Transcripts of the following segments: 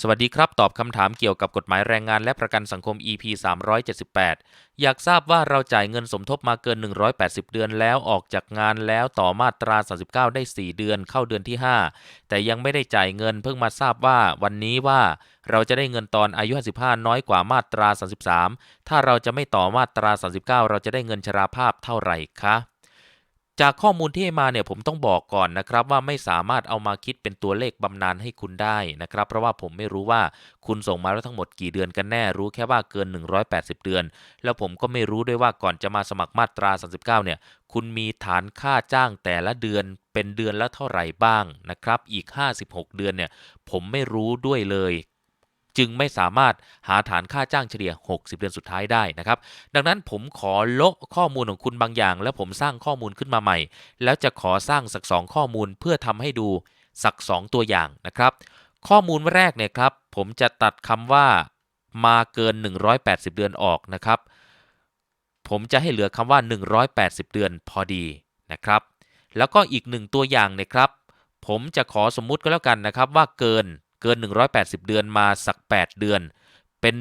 สวัสดีครับ ตอบคำถามเกี่ยวกับกฎหมายแรงงานและประกันสังคม EP 378 อยากทราบว่าเราจ่ายเงินสมทบมาเกิน 180 เดือนแล้วออกจากงานแล้วต่อมาตรา 39 ได้ 4 เดือนเข้าเดือนที่ 5 แต่ยังไม่ได้จ่ายเงินเพิ่งมาทราบว่าวันนี้ว่าเราจะได้เงินตอนอายุ 55 น้อยกว่ามาตรา 33 ถ้าเราจะไม่ต่อมาตรา 39 เราจะได้เงินชราภาพเท่าไหร่คะ จากข้อมูลที่ให้มาเนี่ยผมต้องบอกก่อนนะครับว่าไม่สามารถเอามาคิดเป็นตัวเลขบำนาญให้คุณได้นะครับเพราะว่าผมไม่รู้ว่าคุณส่งมาแล้วทั้งหมดกี่เดือนกันแน่รู้แค่ว่าเกิน 180 เดือน แล้วผมก็ไม่รู้ด้วยว่าก่อนจะมาสมัครมาตรา 39 เนี่ยคุณมีฐานค่าจ้างแต่ละเดือนเป็นเดือนละเท่าไหร่บ้างนะครับอีก 56 เดือนเนี่ยผมไม่รู้ด้วยเลย จึงไม่สามารถหาฐานค่าจ้างเฉลี่ย 60 เดือนสุดท้ายได้นะครับ ดังนั้นผมขอละข้อมูลของคุณบางอย่าง แล้วผมสร้างข้อมูลขึ้นมาใหม่ แล้วจะขอสร้างสักสองข้อมูลเพื่อทำให้ดูสักสองตัวอย่างนะครับ ข้อมูลแรกเนี่ยครับ ผมจะตัดคำว่ามาเกิน 180 เดือนออกนะครับ ผมจะให้เหลือคำว่า 180 เดือนพอดีนะครับ แล้วก็อีกหนึ่งตัวอย่างเนะครับ ผมจะขอสมมุติก็แล้วกันนะครับว่าเกิน กิน 180 เดือนมาสัก 8 เดือน เป็น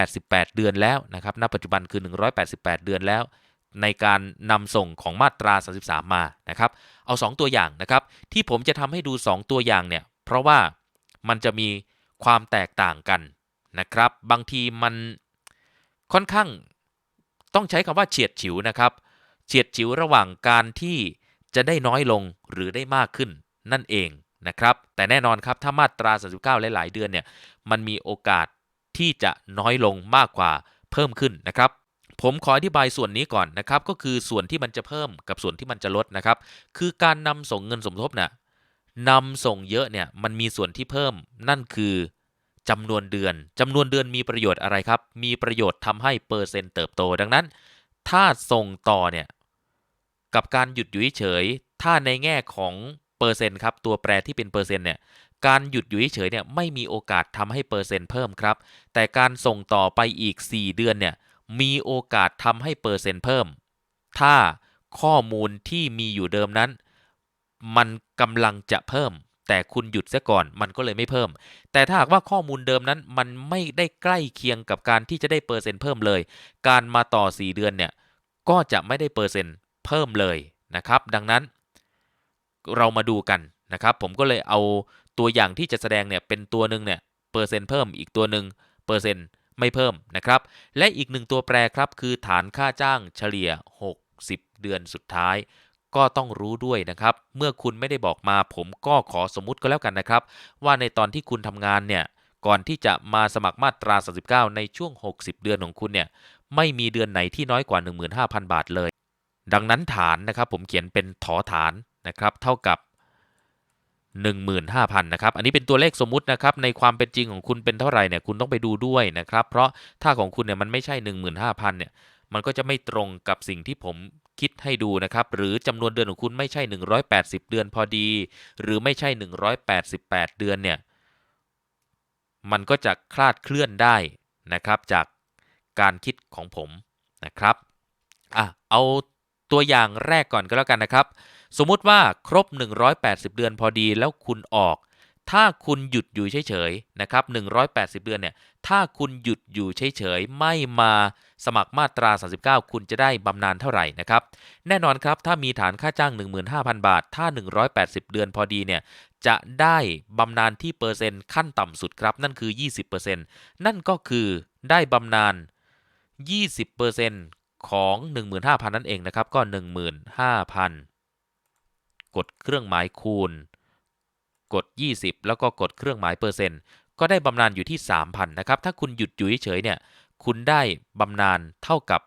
188 เดือนแล้วนะครับ ณ ปัจจุบันคือ 188 เดือนแล้ว ในการนำส่งของมาตรา 33 มานะครับ เอา 2 ตัวอย่างนะครับ ที่ผมจะทำให้ดู 2 ตัวอย่างเนี่ย เพราะว่ามันจะมีความแตกต่างกันนะครับ บางทีมันค่อนข้างต้องใช้คำว่าเฉียดฉิวนะครับ เฉียดฉิวระหว่างการที่จะได้น้อยลงหรือได้มากขึ้นนั่นเอง นะครับแต่แน่นอนครับถ้ามาตรา 39 หลายๆ เดือนเนี่ยมันมีโอกาสที่จะน้อยลงมากกว่าเพิ่มขึ้นนะครับผมขออธิบายส่วนนี้ก่อนนะครับก็คือส่วนที่มันจะเพิ่มกับส่วนที่มันจะลดนะครับคือการนำส่งเงินสมทบเนี่ยนำส่งเยอะเนี่ยมันมีส่วนที่เพิ่ม นั่นคือจำนวนเดือนจำนวนเดือนมีประโยชน์อะไรครับ มีประโยชน์ทำให้เปอร์เซ็นต์เติบโต ดังนั้น ถ้าส่งต่อเนี่ยกับการหยุดอยู่เฉย ถ้าในแง่ของ เปอร์เซ็นต์ครับตัวแปรที่เป็นเปอร์เซ็นต์เนี่ยการหยุดอยู่เฉยเนี่ยไม่มีโอกาสทำให้เปอร์เซ็นต์เพิ่มครับ แต่การส่งต่อไปอีก 4 เดือนเนี่ยมีโอกาสทำให้เปอร์เซ็นต์เพิ่ม ถ้าข้อมูลที่มีอยู่เดิมนั้น มันกำลังจะเพิ่ม แต่คุณหยุดซะก่อนมันก็เลยไม่เพิ่ม แต่ถ้าหากว่าข้อมูลเดิมนั้น มันไม่ได้ใกล้เคียงกับการที่จะได้เปอร์เซ็นต์เพิ่มเลย การมาต่อ 4 เดือนเนี่ยก็จะไม่ได้เปอร์เซ็นต์เพิ่มเลยนะครับ ดังนั้น เรามาดูกันนะครับ ผมก็เลยเอาตัวอย่างที่จะแสดงเนี่ยเป็นตัวหนึ่งเนี่ยเปอร์เซ็นต์เพิ่มอีกตัวหนึ่งเปอร์เซ็นต์ไม่เพิ่มนะครับ และอีกหนึ่งตัวแปรครับคือฐานค่าจ้างเฉลี่ย 60 เดือนสุดท้าย ก็ต้องรู้ด้วยนะครับ เมื่อคุณไม่ได้บอกมา ผมก็ขอสมมุติก็แล้วกันนะครับ ว่าในตอนที่คุณทำงานเนี่ยก่อนที่จะมาสมัครมาตรา 39 ในช่วง 60 เดือนของคุณเนี่ยไม่มีเดือนไหนที่น้อยกว่า 15,000 บาทเลย ดังนั้นฐานนะครับผมเขียนเป็นถอฐาน นะครับเท่ากับ 15,000นะครับอันนี้เป็นตัวเลขสมมุตินะครับในความเป็นจริงของคุณเป็นเท่าไหร่เนี่ยคุณต้องไปดูด้วยนะครับเพราะถ้าของคุณเนี่ยมันไม่ใช่ 15,000เนี่ยมันก็จะไม่ตรงกับสิ่งที่ผมคิดให้ดูนะครับหรือจำนวนเดือนของคุณไม่ใช่ 180 เดือนพอดี หรือไม่ใช่ 188 เดือนเนี่ยมันก็จะคลาดเคลื่อนได้นะครับจากการคิดของผมนะครับอะเอาตัวอย่างแรกก่อนก็แล้วกันนะครับ สมมุติว่าครบ 180 เดือนพอดีแล้วคุณออก ถ้าคุณหยุดอยู่เฉยๆนะครับ 180 เดือนเนี่ย ถ้าคุณหยุดอยู่เฉยๆไม่มาสมัครมาตรา 39 คุณจะได้บำนาญเท่าไหร่นะครับ แน่นอนครับถ้ามีฐานค่าจ้าง 15,000 บาท ถ้า 180 เดือนพอดีเนี่ยจะได้บำนาญที่เปอร์เซ็นต์ขั้นต่ำสุดครับ นั่นคือ 20%นั่นก็คือได้บำนาญ 20%ของ 15,000 นั่นเองนะครับ ก็ 15,000 กดเครื่องหมายคูณ กด 20 แล้วก็กดเครื่องหมายเปอร์เซ็นต์ก็ได้บำนาญอยู่ที่ 3,000นะครับถ้าคุณหยุดอยู่เฉยๆเนี่ยคุณได้บำนาญเท่ากับ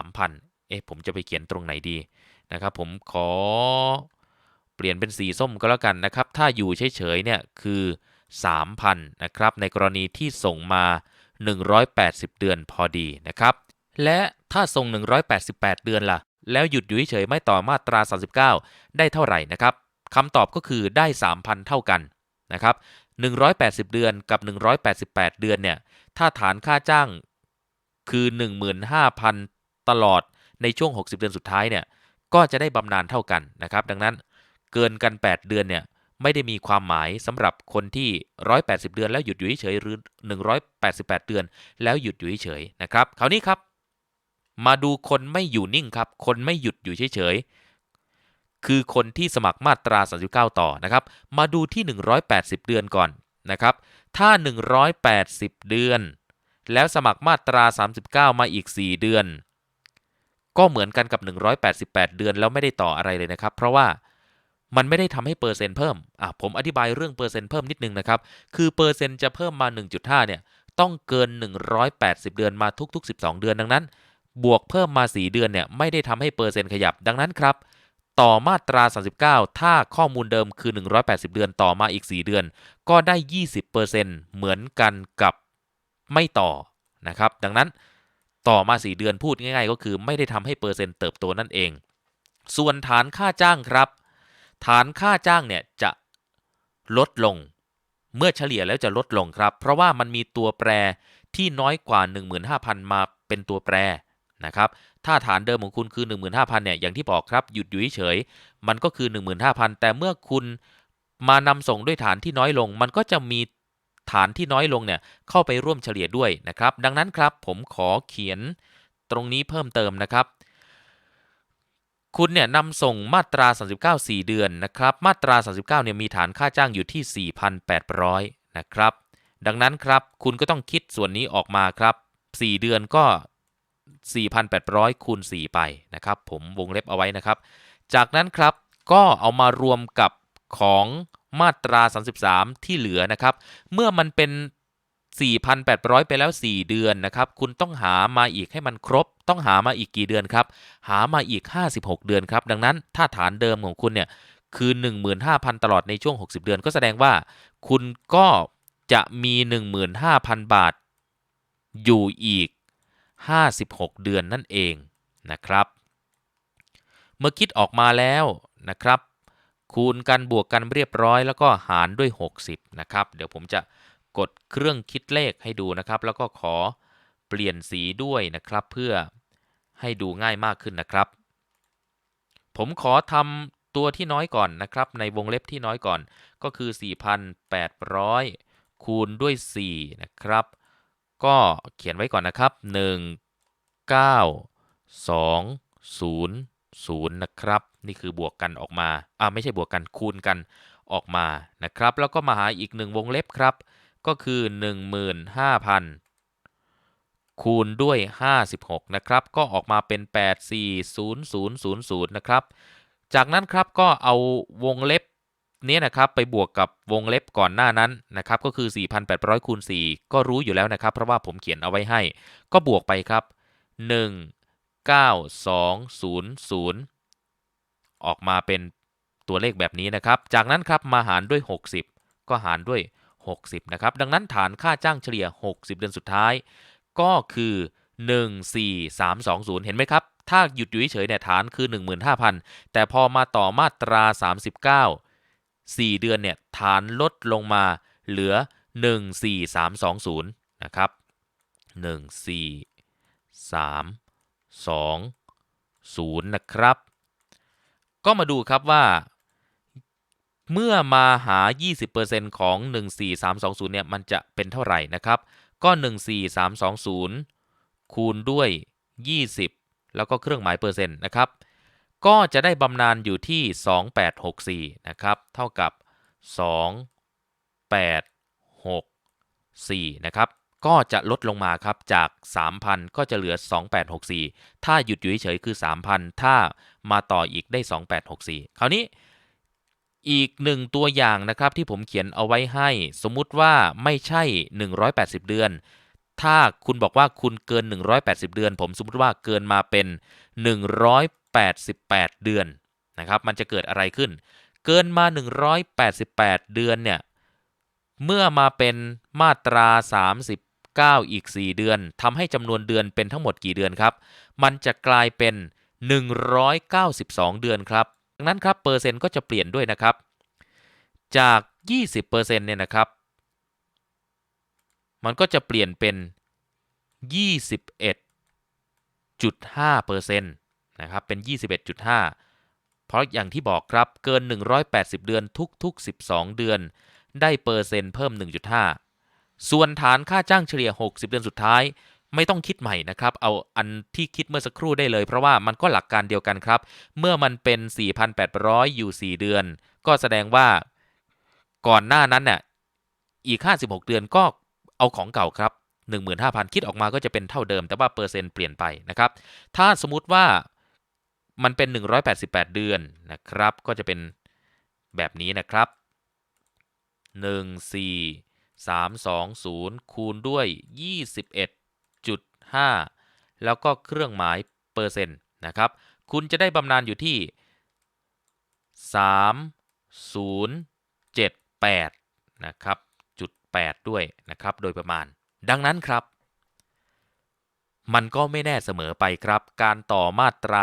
3,000เอ๊ะผมจะไปเขียนตรงไหนดีนะครับผมขอเปลี่ยนเป็นสีส้มก็แล้วกันนะครับ ถ้าอยู่เฉยๆเนี่ยคือ 3,000นะครับในกรณีที่ส่งมา 180 เดือนพอดีนะครับ และถ้าส่ง 188 เดือนล่ะ แล้วหยุดอยู่เฉยไม่ต่อมาตรา 39 ได้เท่าไหร่นะครับคำตอบก็คือได้ 3,000 เท่ากันนะครับ180 เดือนกับ 188 เดือนเนี่ยถ้าฐานค่าจ้างคือ 15,000 ตลอดในช่วง 60 เดือนสุดท้ายเนี่ยก็จะได้บำนาญเท่ากันนะครับ ดังนั้นเกินกัน 8 เดือนเนี่ยไม่ได้มีความหมายสำหรับคนที่ 180 เดือนแล้วหยุดอยู่เฉยหรือ 188 เดือนแล้วหยุดอยู่เฉยนะครับคราวนี้ครับ มาดูคนไม่อยู่นิ่งครับ คนไม่หยุดอยู่เฉยๆ คือคนที่สมัครมาตรา 39 ต่อนะครับ มาดูที่ 180 เดือนก่อนนะครับ ถ้า 180 เดือน แล้วสมัครมาตรา 39 มาอีก 4 เดือน ก็เหมือนกันกับ 188 เดือนแล้วไม่ได้ต่ออะไรเลยนะครับ เพราะว่ามันไม่ได้ทำให้เปอร์เซ็นต์เพิ่ม อะผมอธิบายเรื่องเปอร์เซ็นต์เพิ่มนิดนึงนะครับ คือเปอร์เซ็นต์จะเพิ่มมา 1.5 เนี่ย ต้องเกิน 180 เดือนมาทุก ๆ 12 เดือนดังนั้น บวกเพิ่มมา 4 เดือนเนี่ยไม่ได้ทำให้เปอร์เซ็นต์ขยับดังนั้นครับ ต่อมาตรา 39 ถ้าข้อมูลเดิมคือ 180 เดือนต่อมาอีก 4 เดือน ก็ได้ 20%เหมือนกันกับไม่ต่อนะครับ ดังนั้นต่อมา 4 เดือนพูดง่ายๆ ก็คือไม่ได้ทำให้เปอร์เซ็นต์เติบโตนั่นเอง ส่วนฐานค่าจ้างครับ ฐานค่าจ้างเนี่ยจะลดลง เมื่อเฉลี่ยแล้วจะลดลงครับ เพราะว่ามันมีตัวแปรที่น้อยกว่า 15,000 มาเป็นตัวแปร นะครับถ้าฐานเดิมของคุณคือ 15,000เนี่ยอย่างที่บอกครับหยุดอยู่เฉยมันก็คือ 15,000 แต่เมื่อคุณมานำส่งด้วยฐานที่น้อยลง มันก็จะมีฐานที่น้อยลงเนี่ยเข้าไปร่วมเฉลี่ยด้วยนะครับ ดังนั้นครับผมขอเขียนตรงนี้เพิ่มเติมนะครับ คุณเนี่ยนำส่งมาตรา 39 4 เดือนนะครับ มาตรา 39เนี่ยมีฐานค่าจ้างอยู่ที่ 4,800 นะครับ ดังนั้นครับคุณก็ต้องคิดส่วนนี้ออกมาครับ 4 เดือนก็ 4,800คูณ4ไปนะครับ ผมวงเล็บเอาไว้นะครับ จากนั้นครับก็เอามารวมกับของมาตรา 33 ที่เหลือนะครับ เมื่อมันเป็น 4,800 ไปแล้ว 4 เดือนนะครับ คุณต้องหามาอีกให้มันครบ ต้องหามาอีกกี่เดือนครับ หามาอีก 56 เดือนครับ ดังนั้นถ้าฐานเดิมของคุณเนี่ยคือ 15,000 ตลอดในช่วง 60 เดือน ก็แสดงว่า คุณก็จะมี 15,000 บาท อยู่อีก 56 เดือนนั่นเองนะครับ เมื่อคิดออกมาแล้วนะครับ คูณกันบวกกันเรียบร้อย แล้วก็หารด้วย 60 นะครับ เดี๋ยวผมจะกดเครื่องคิดเลขให้ดูนะครับ แล้วก็ขอเปลี่ยนสีด้วยนะครับ เพื่อให้ดูง่ายมากขึ้นนะครับ ผมขอทำตัวที่น้อยก่อนนะครับ ในวงเล็บที่น้อยก่อนก็คือ 4,800 คูณด้วย 4 นะครับ ก็เขียนไว้ก่อนนะครับ 1 9 2 0 0 นะครับ นี่คือบวกกันออกมา อ่าไม่ใช่บวกกันคูณกันออกมานะครับ แล้วก็มาหาอีกหนึ่งวงเล็บครับ ก็คือ 15,000 คูณด้วย 56 นะครับ ก็ออกมาเป็น 840000 นะครับ จากนั้นครับก็เอาวงเล็บ นี้นะครับไปบวกกับวงเล็บก่อนหน้านั้นนะครับก็คือ 4,800คูณ4ก็รู้อยู่แล้วนะครับ เพราะว่าผมเขียนเอาไว้ให้ ก็บวกไปครับ 19200 ออกมาเป็นตัวเลขแบบนี้นะครับ จากนั้นครับมาหารด้วย 60 ก็หารด้วย 60 นะครับ ดังนั้นฐานค่าจ้างเฉลี่ย 60 เดือนสุดท้าย ก็คือ 14320 เห็นไหมครับ ถ้าหยุดอยู่เฉยเนี่ยฐานคือ 15,000 แต่พอมาต่อมาตรา 39 4 เดือนเนี่ยฐานลดลงมาเหลือ 14320 นะครับ 14320 นะครับ ก็มาดูครับว่า เมื่อมาหา 20%ของ 14320 เนี่ย มันจะเป็นเท่าไหร่นะครับ ก็ 14320 คูณด้วย 20 แล้วก็เครื่องหมายเปอร์เซ็นต์นะครับ ก็จะได้บำนาญอยู่ที่ 2864 นะครับ เท่ากับ 2864 นะครับ ก็จะลดลงมาครับจาก 3,000 ก็จะเหลือ 2864 ถ้าหยุดอยู่เฉยคือ 3,000 ถ้ามาต่ออีกได้ 2864 คราวนี้อีกหนึ่งตัวอย่างนะครับที่ผมเขียนเอาไว้ให้ สมมุติว่าไม่ใช่ 180 เดือน ถ้าคุณบอกว่าคุณเกิน 180 เดือน ผมสมมติว่าเกินมาเป็น 188 เดือนนะครับมันจะเกิดอะไรขึ้น เกินมา 188 เดือนเนี่ยเมื่อมาเป็นมาตรา 39 อีก 4 เดือนทำให้จำนวนเดือนเป็นทั้งหมดกี่เดือนครับ มันจะกลายเป็น 192 เดือนครับดังนั้นครับเปอร์เซ็นต์ก็จะเปลี่ยนด้วยนะครับ จาก 20%เนี่ยนะครับ มันก็จะเปลี่ยนเป็น 21.5%น นะครับเป็น 21.5 เพราะอย่างที่บอกครับเกิน 180 เดือนทุกๆ 12 เดือน ได้เปอร์เซ็นต์เพิ่ม 1.5 ส่วนฐานค่าจ้างเฉลี่ย 60 เดือนสุดท้ายไม่ต้องคิดใหม่นะครับ เอาอันที่คิดเมื่อสักครู่ได้เลย เพราะว่ามันก็หลักการเดียวกันครับ เมื่อมันเป็น 4,800 อยู่ 4 เดือน ก็แสดงว่าก่อนหน้านั้นเนี่ยอีก 56 เดือนก็เอาของเก่าครับ 15,000 คิดออกมาก็จะเป็นเท่าเดิม แต่ว่าเปอร์เซ็นต์เปลี่ยนไปนะครับ ถ้าสมมติว่า มันเป็น 188 เดือนนะครับ ก็จะเป็นแบบนี้นะครับ 1 4 3 2 0 คูณด้วย 21.5 แล้วก็เครื่องหมายเปอร์เซ็นต์นะครับ คุณจะได้บำนาญอยู่ที่ 3078 นะครับ จุด 8 ด้วยนะครับ โดยประมาณ ดังนั้นครับ มันก็ไม่แน่เสมอไปครับ การต่อมาตรา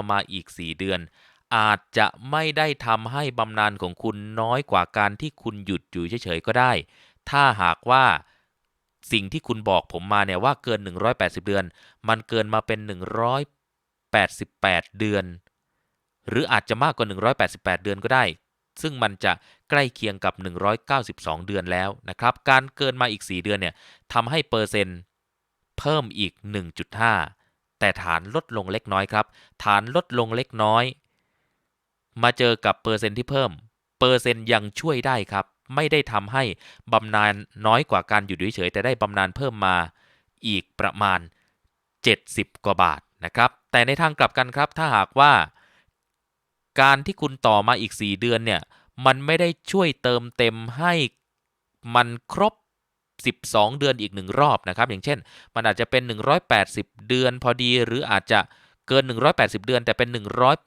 39 มาอีก 4 เดือน อาจจะไม่ได้ทำให้บำนาญของคุณน้อยกว่าการที่คุณหยุดอยู่เฉยๆก็ได้ ถ้าหากว่าสิ่งที่คุณบอกผมมาเนี่ยว่าเกิน 180 เดือน มันเกินมาเป็น 188 เดือน หรืออาจจะมากกว่า 188 เดือนก็ได้ ซึ่งมันจะใกล้เคียงกับ 192 เดือนแล้วนะครับ การเกินมาอีก 4 เดือนเนี่ยทำให้เปอร์เซ็นต์ เพิ่มอีก 1.5 แต่ฐานลดลงเล็กน้อยครับ ฐานลดลงเล็กน้อย มาเจอกับเปอร์เซ็นต์ที่เพิ่ม เปอร์เซ็นต์ยังช่วยได้ครับ ไม่ได้ทำให้บำนาญน้อยกว่าการอยู่เฉยๆแต่ได้บำนาญเพิ่มมาอีกประมาณ 70 กว่าบาทนะครับ แต่ในทางกลับกันครับ ถ้าหากว่า การที่คุณต่อมาอีก 4 เดือนเนี่ย มันไม่ได้ช่วยเติมเต็มให้มันครบ 12 เดือนอีกหนึ่งรอบนะครับ อย่างเช่น มันอาจจะเป็น 180 เดือนพอดี หรืออาจจะเกิน 180 เดือน แต่เป็น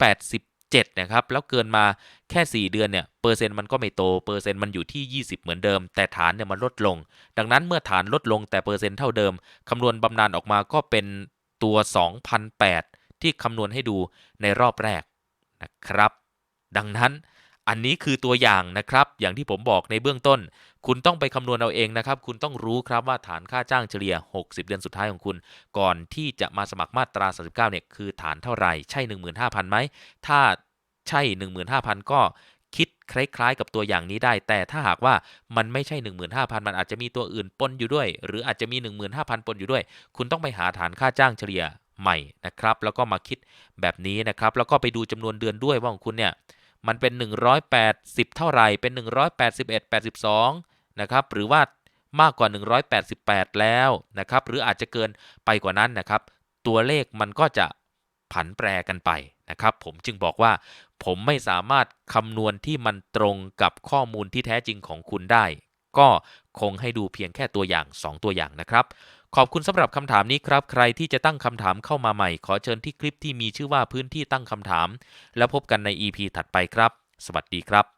187 นะครับ แล้วเกินมาแค่ 4 เดือนเนี่ย เปอร์เซ็นต์มันก็ไม่โต เปอร์เซ็นต์มันอยู่ที่ 20 เหมือนเดิม แต่ฐานเนี่ยมันลดลง ดังนั้นเมื่อฐานลดลงแต่เปอร์เซ็นต์เท่าเดิม คำนวณบำนาญออกมาก็เป็นตัว 2,008 ที่คำนวณให้ดูในรอบแรกนะครับ ดังนั้น อันนี้คือตัวอย่างนะครับ อย่างที่ผมบอกในเบื้องต้น คุณต้องไปคำนวณเอาเองนะครับ คุณต้องรู้ครับว่าฐานค่าจ้างเฉลี่ย 60 เดือนสุดท้ายของคุณ ก่อนที่จะมาสมัครมาตรา 39 เนี่ย คือฐานเท่าไหร่ ใช่ 15,000ไหม ถ้าใช่ 15,000 ก็คิดคล้ายๆ กับตัวอย่างนี้ได้ แต่ถ้าหากว่ามันไม่ใช่ 15,000 มันอาจจะมีตัวอื่นปนอยู่ด้วย หรืออาจจะมี 15,000 ปนอยู่ด้วย คุณต้องไปหาฐานค่าจ้างเฉลี่ยใหม่นะครับ แล้วก็มาคิดแบบนี้นะครับ แล้วก็ไปดูจำนวนเดือนด้วยว่าของคุณเนี่ย มันเป็น 180 เท่าไหร่ เป็น 181 82 นะครับ หรือว่ามากกว่า 188 แล้วนะครับ หรืออาจจะเกินไปกว่านั้นนะครับ ตัวเลขมันก็จะผันแปรกันไปนะครับ ผมจึงบอกว่า ผมไม่สามารถคำนวณที่มันตรงกับข้อมูลที่แท้จริงของคุณได้ ก็คงให้ดูเพียงแค่ตัวอย่าง 2 ตัวอย่างนะครับ ขอบคุณสำหรับคำถามนี้ครับ ใครที่จะตั้งคำถามเข้ามาใหม่ ขอเชิญที่คลิปที่มีชื่อว่าพื้นที่ตั้งคำถาม แล้วพบกันใน EP ถัดไปครับ สวัสดีครับ